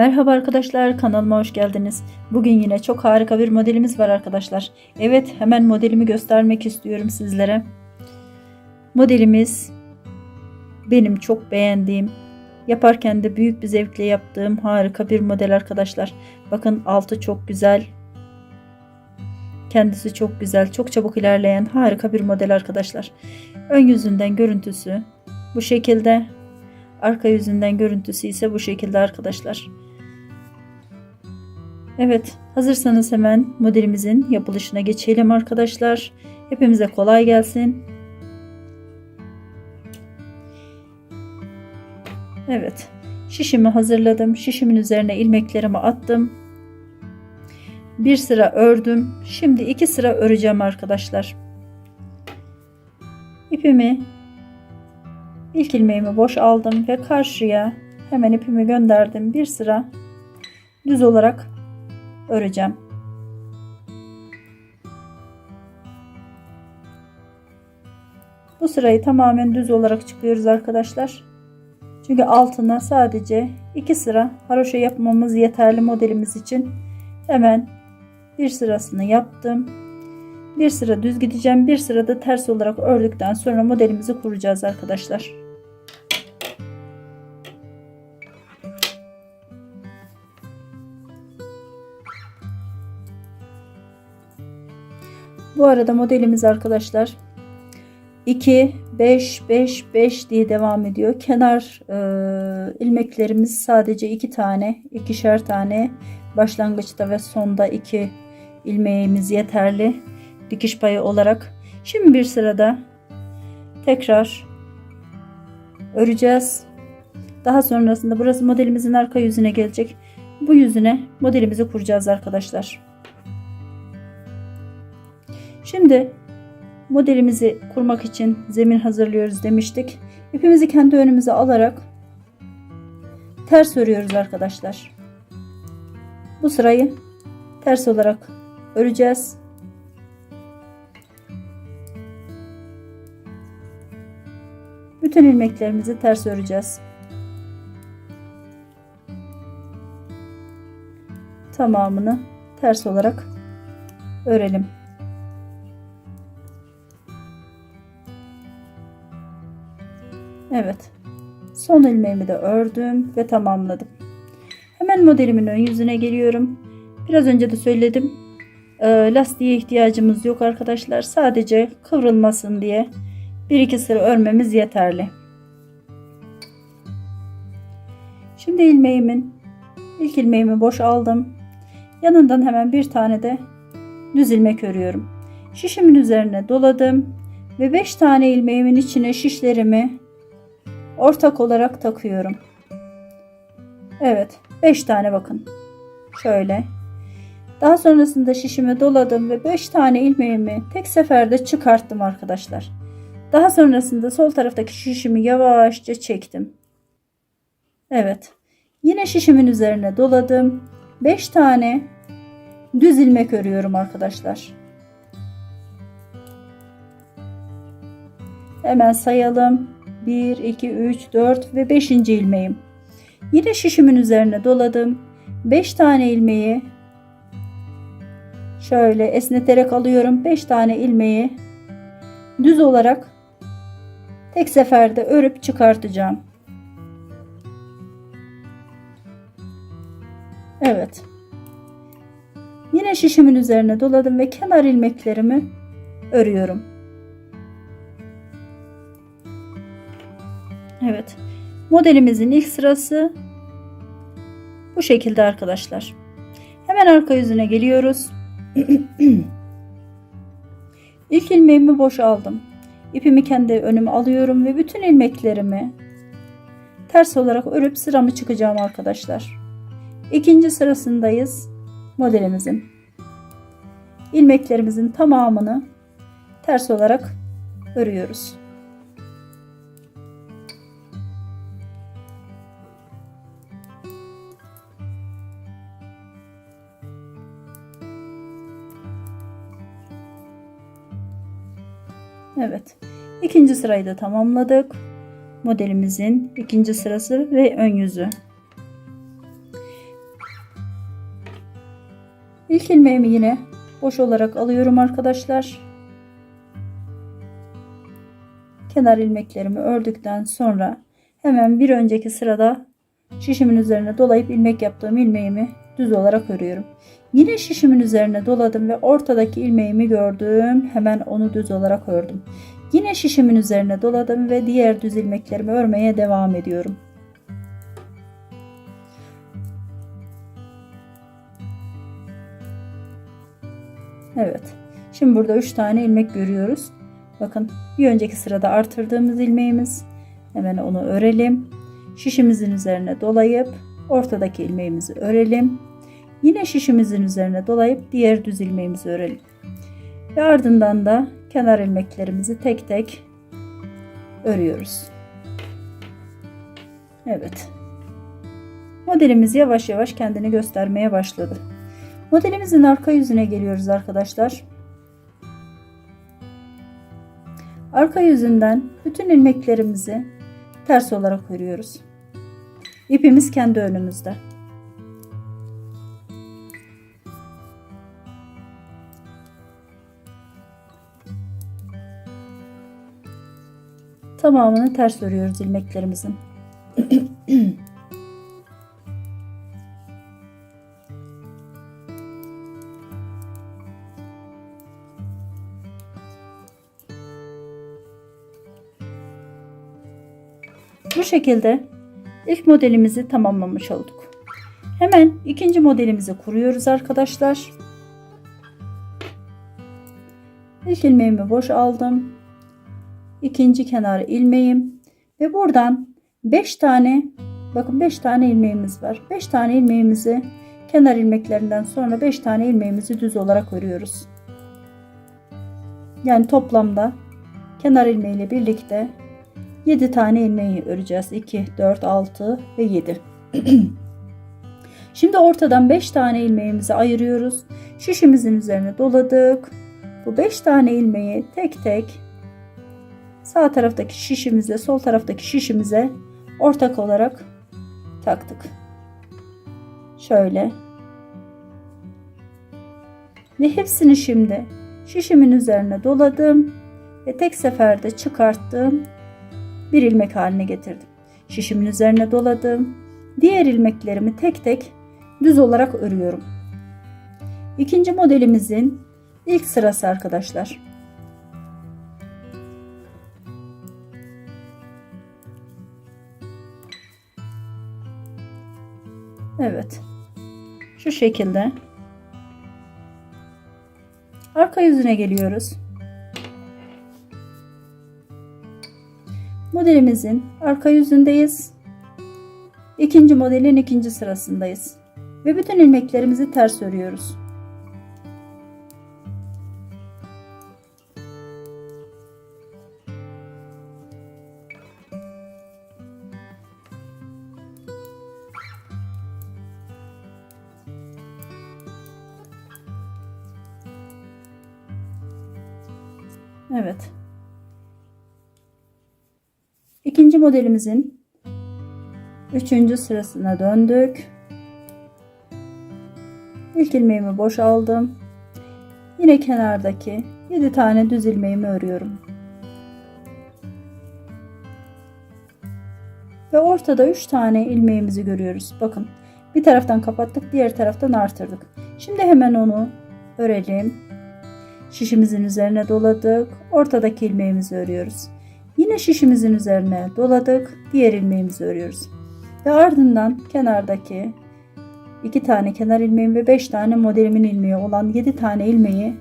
Merhaba arkadaşlar kanalıma hoş geldiniz. Bugün yine çok harika bir modelimiz var arkadaşlar. Evet hemen modelimi göstermek istiyorum sizlere. Modelimiz benim çok beğendiğim yaparken de büyük bir zevkle yaptığım harika bir model arkadaşlar. Bakın altı çok güzel. Kendisi çok güzel, çok çabuk ilerleyen harika bir model arkadaşlar. Ön yüzünden görüntüsü bu şekilde. Arka yüzünden görüntüsü ise bu şekilde arkadaşlar. Evet, hazırsanız hemen modelimizin yapılışına geçelim arkadaşlar. Hepimize kolay gelsin. Evet, şişimi hazırladım. Şişimin üzerine ilmeklerimi attım. Bir sıra ördüm. Şimdi iki sıra öreceğim arkadaşlar. İpimi ilk ilmeğimi boş aldım ve karşıya hemen ipimi gönderdim. Bir sıra düz olarak öreceğim. Bu sırayı tamamen düz olarak çıkıyoruz arkadaşlar. Çünkü altına sadece iki sıra haroşa yapmamız yeterli modelimiz için. Hemen bir sırasını yaptım. Bir sıra düz gideceğim. Bir sırada ters olarak ördükten sonra modelimizi kuracağız arkadaşlar. Bu arada modelimiz arkadaşlar 2 5 5 5 diye devam ediyor. Kenar e, ilmeklerimiz sadece 2 tane, ikişer tane. Başlangıçta ve sonda 2 ilmeğimiz yeterli dikiş payı olarak. Şimdi bir sırada tekrar öreceğiz. Daha sonrasında burası modelimizin arka yüzüne gelecek. Bu yüzüne modelimizi kuracağız arkadaşlar. Şimdi modelimizi kurmak için zemin hazırlıyoruz demiştik. İpimizi kendi önümüze alarak ters örüyoruz arkadaşlar. Bu sırayı ters olarak öreceğiz. Bütün ilmeklerimizi ters öreceğiz. Tamamını ters olarak örelim. Evet. Son ilmeğimi de ördüm ve tamamladım. Hemen modelimin ön yüzüne geliyorum. Biraz önce de söyledim. E, lastiğe ihtiyacımız yok arkadaşlar. Sadece kıvrılmasın diye bir iki sıra örmemiz yeterli. Şimdi ilmeğimin ilk ilmeğimi boş aldım. Yanından hemen bir tane de düz ilmek örüyorum. Şişimin üzerine doladım ve 5 tane ilmeğimin içine şişlerimi ortak olarak takıyorum. Evet 5 tane bakın. Şöyle. Daha sonrasında şişimi doladım ve 5 tane ilmeğimi tek seferde çıkarttım arkadaşlar. Daha sonrasında sol taraftaki şişimi yavaşça çektim. Evet. Yine şişimin üzerine doladım. 5 tane düz ilmek örüyorum arkadaşlar. Hemen sayalım. 1, 2, 3, 4 ve 5. ilmeğim. Yine şişimin üzerine doladım. 5 tane ilmeği şöyle esneterek alıyorum. 5 tane ilmeği düz olarak tek seferde örüp çıkartacağım. Evet. Yine şişimin üzerine doladım ve kenar ilmeklerimi örüyorum. Evet. Modelimizin ilk sırası bu şekilde arkadaşlar. Hemen arka yüzüne geliyoruz. İlk ilmeğimi boş aldım. İpimi kendi önüme alıyorum ve bütün ilmeklerimi ters olarak örüp sıramı çıkacağım arkadaşlar. İkinci sırasındayız modelimizin. İlmeklerimizin tamamını ters olarak örüyoruz. Evet. İkinci sırayı da tamamladık. Modelimizin ikinci sırası ve ön yüzü. İlk ilmeğimi yine boş olarak alıyorum arkadaşlar. Kenar ilmeklerimi ördükten sonra hemen bir önceki sırada şişimin üzerine dolayıp ilmek yaptığım ilmeğimi düz olarak örüyorum. Yine şişimin üzerine doladım ve ortadaki ilmeğimi gördüm. Hemen onu düz olarak ördüm. Yine şişimin üzerine doladım ve diğer düz ilmeklerimi örmeye devam ediyorum. Evet. Şimdi burada 3 tane ilmek görüyoruz. Bakın bir önceki sırada artırdığımız ilmeğimiz. Hemen onu örelim. Şişimizin üzerine dolayıp ortadaki ilmeğimizi örelim. Yine şişimizin üzerine dolayıp diğer düz ilmeğimizi örelim. Ve ardından da kenar ilmeklerimizi tek tek örüyoruz. Evet. Modelimiz yavaş yavaş kendini göstermeye başladı. Modelimizin arka yüzüne geliyoruz arkadaşlar. Arka yüzünden bütün ilmeklerimizi ters olarak örüyoruz. İpimiz kendi önümüzde. Tamamını ters örüyoruz ilmeklerimizin. Bu şekilde ilk modelimizi tamamlamış olduk. Hemen ikinci modelimizi kuruyoruz arkadaşlar. İlk ilmeğimi boş aldım. İkinci kenar ilmeğim ve buradan 5 tane bakın 5 tane ilmeğimiz var. 5 tane ilmeğimizi kenar ilmeklerinden sonra 5 tane ilmeğimizi düz olarak örüyoruz. Yani toplamda kenar ilmeği ile birlikte 7 tane ilmeği öreceğiz. 2, 4, 6 ve 7. Şimdi ortadan 5 tane ilmeğimizi ayırıyoruz. Şişimizin üzerine doladık. Bu 5 tane ilmeği tek tek sağ taraftaki şişimize, sol taraftaki şişimize ortak olarak taktık. Şöyle. Ve hepsini şimdi şişimin üzerine doladım ve tek seferde çıkarttım bir ilmek haline getirdim. Şişimin üzerine doladım. Diğer ilmeklerimi tek tek düz olarak örüyorum. İkinci modelimizin ilk sırası arkadaşlar. Evet. Şu şekilde. Arka yüzüne geliyoruz. Modelimizin arka yüzündeyiz. İkinci modelin ikinci sırasındayız. Ve bütün ilmeklerimizi ters örüyoruz. Evet. İkinci modelimizin üçüncü sırasına döndük. İlk ilmeğimi boş aldım. Yine kenardaki 7 tane düz ilmeğimi örüyorum. Ve ortada 3 tane ilmeğimizi görüyoruz. Bakın bir taraftan kapattık diğer taraftan artırdık. Şimdi hemen onu örelim. Şişimizin üzerine doladık. Ortadaki ilmeğimizi örüyoruz. Yine şişimizin üzerine doladık. Diğer ilmeğimizi örüyoruz. Ve ardından kenardaki 2 tane kenar ilmeğim ve 5 tane modelimin ilmeği olan 7 tane ilmeği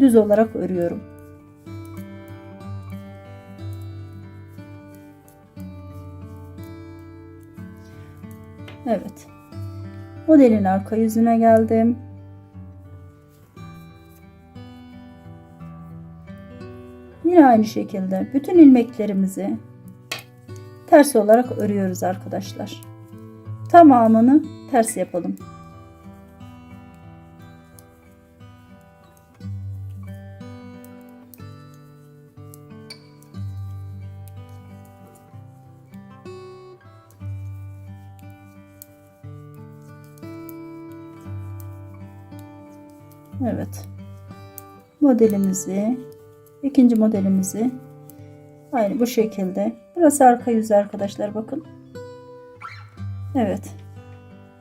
düz olarak örüyorum. Evet. Modelin arka yüzüne geldim. Yine aynı şekilde bütün ilmeklerimizi ters olarak örüyoruz arkadaşlar. Tamamını ters yapalım. Evet. Modelimizi, ikinci modelimizi aynı bu şekilde. Burası arka yüzü arkadaşlar bakın. Evet.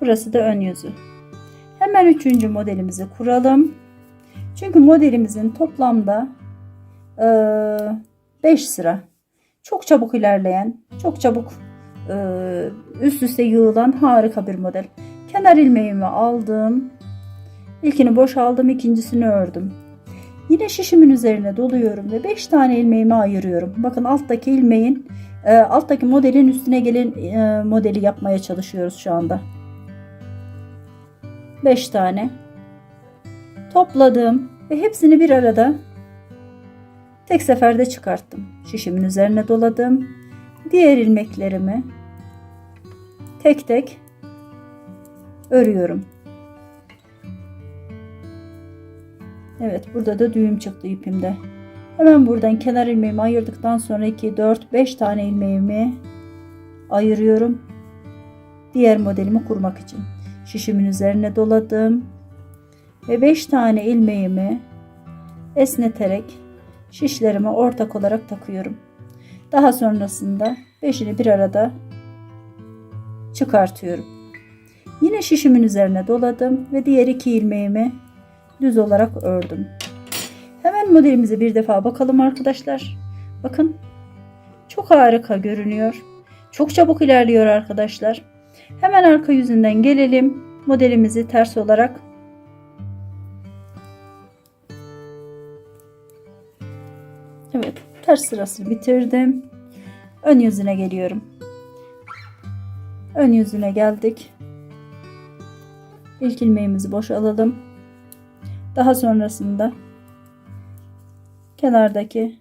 Burası da ön yüzü. Hemen üçüncü modelimizi kuralım. Çünkü modelimizin toplamda 5 sıra. Çok çabuk ilerleyen, çok çabuk e, üst üste yığılan harika bir model. Kenar ilmeğimi aldım. İlkini boşaldım, ikincisini ördüm. Yine şişimin üzerine doluyorum ve 5 tane ilmeğimi ayırıyorum. Bakın alttaki ilmeğin, e, alttaki modelin üstüne gelen e, modeli yapmaya çalışıyoruz şu anda. 5 tane topladım ve hepsini bir arada tek seferde çıkarttım. Şişimin üzerine doladım. Diğer ilmeklerimi tek tek örüyorum. Evet burada da düğüm çıktı ipimde. Hemen buradan kenar ilmeğimi ayırdıktan sonra 2, 4, 5 tane ilmeğimi ayırıyorum. Diğer modelimi kurmak için. Şişimin üzerine doladım. Ve 5 tane ilmeğimi esneterek şişlerime ortak olarak takıyorum. Daha sonrasında 5'ini bir arada çıkartıyorum. Yine şişimin üzerine doladım ve diğer iki ilmeğimi düz olarak ördüm. Hemen modelimize bir defa bakalım arkadaşlar. Bakın çok harika görünüyor. Çok çabuk ilerliyor arkadaşlar. Hemen arka yüzünden gelelim. Modelimizi ters olarak Evet, ters sırasını bitirdim. Ön yüzüne geliyorum. Ön yüzüne geldik. İlk ilmeğimizi boş alalım. Daha sonrasında kenardaki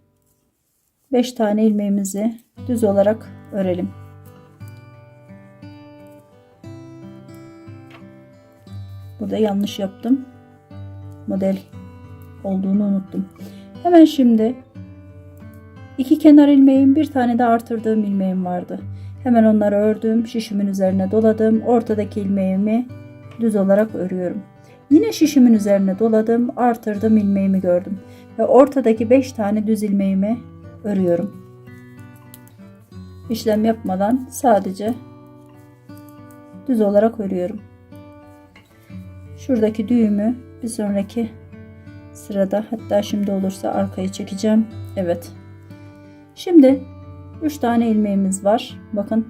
5 tane ilmeğimizi düz olarak örelim. Burada yanlış yaptım. Model olduğunu unuttum. Hemen şimdi iki kenar ilmeğim bir tane de artırdığım ilmeğim vardı. Hemen onları ördüm. Şişimin üzerine doladım. Ortadaki ilmeğimi düz olarak örüyorum. Yine şişimin üzerine doladım. Artırdım ilmeğimi gördüm. Ve ortadaki 5 tane düz ilmeğimi örüyorum. İşlem yapmadan sadece düz olarak örüyorum. Şuradaki düğümü bir sonraki sırada hatta şimdi olursa arkaya çekeceğim. Evet. Şimdi 3 tane ilmeğimiz var. Bakın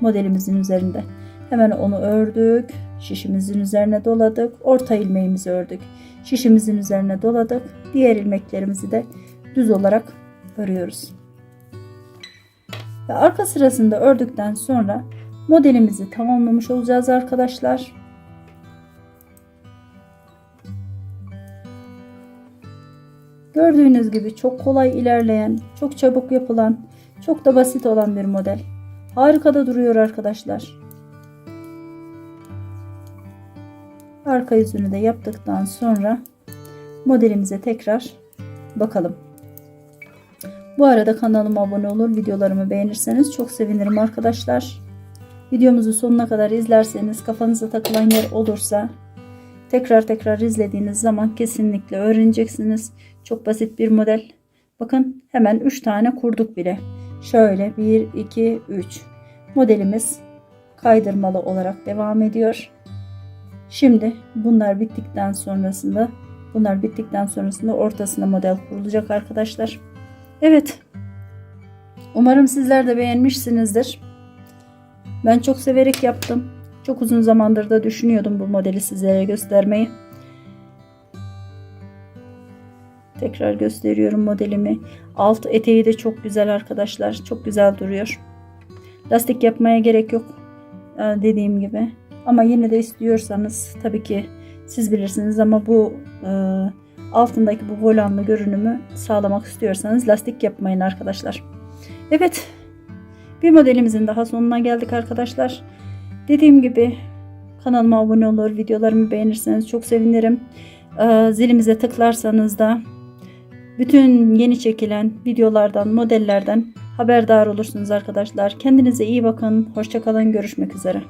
modelimizin üzerinde. Hemen onu ördük. Şişimizin üzerine doladık. Orta ilmeğimizi ördük. Şişimizin üzerine doladık. Diğer ilmeklerimizi de düz olarak örüyoruz. Ve arka sırasında ördükten sonra modelimizi tamamlamış olacağız arkadaşlar. Gördüğünüz gibi çok kolay ilerleyen, çok çabuk yapılan, çok da basit olan bir model. Harika da duruyor arkadaşlar. Arka yüzünü de yaptıktan sonra modelimize tekrar bakalım. Bu arada kanalıma abone olur, videolarımı beğenirseniz çok sevinirim arkadaşlar. Videomuzu sonuna kadar izlerseniz kafanıza takılan yer olursa tekrar tekrar izlediğiniz zaman kesinlikle öğreneceksiniz. Çok basit bir model. Bakın hemen 3 tane kurduk bile. Şöyle 1, 2, 3. Modelimiz kaydırmalı olarak devam ediyor. Şimdi bunlar bittikten sonrasında bunlar bittikten sonrasında ortasına model kurulacak arkadaşlar. Evet. Umarım sizler de beğenmişsinizdir. Ben çok severek yaptım. Çok uzun zamandır da düşünüyordum bu modeli sizlere göstermeyi. Tekrar gösteriyorum modelimi. Alt eteği de çok güzel arkadaşlar. Çok güzel duruyor. Lastik yapmaya gerek yok. Ee, dediğim gibi. Ama yine de istiyorsanız tabii ki siz bilirsiniz ama bu e, altındaki bu volanlı görünümü sağlamak istiyorsanız lastik yapmayın arkadaşlar. Evet. Bir modelimizin daha sonuna geldik arkadaşlar. Dediğim gibi kanalıma abone olur, videolarımı beğenirseniz çok sevinirim. Ee, zilimize tıklarsanız da bütün yeni çekilen videolardan, modellerden haberdar olursunuz arkadaşlar. Kendinize iyi bakın. Hoşçakalın. Görüşmek üzere.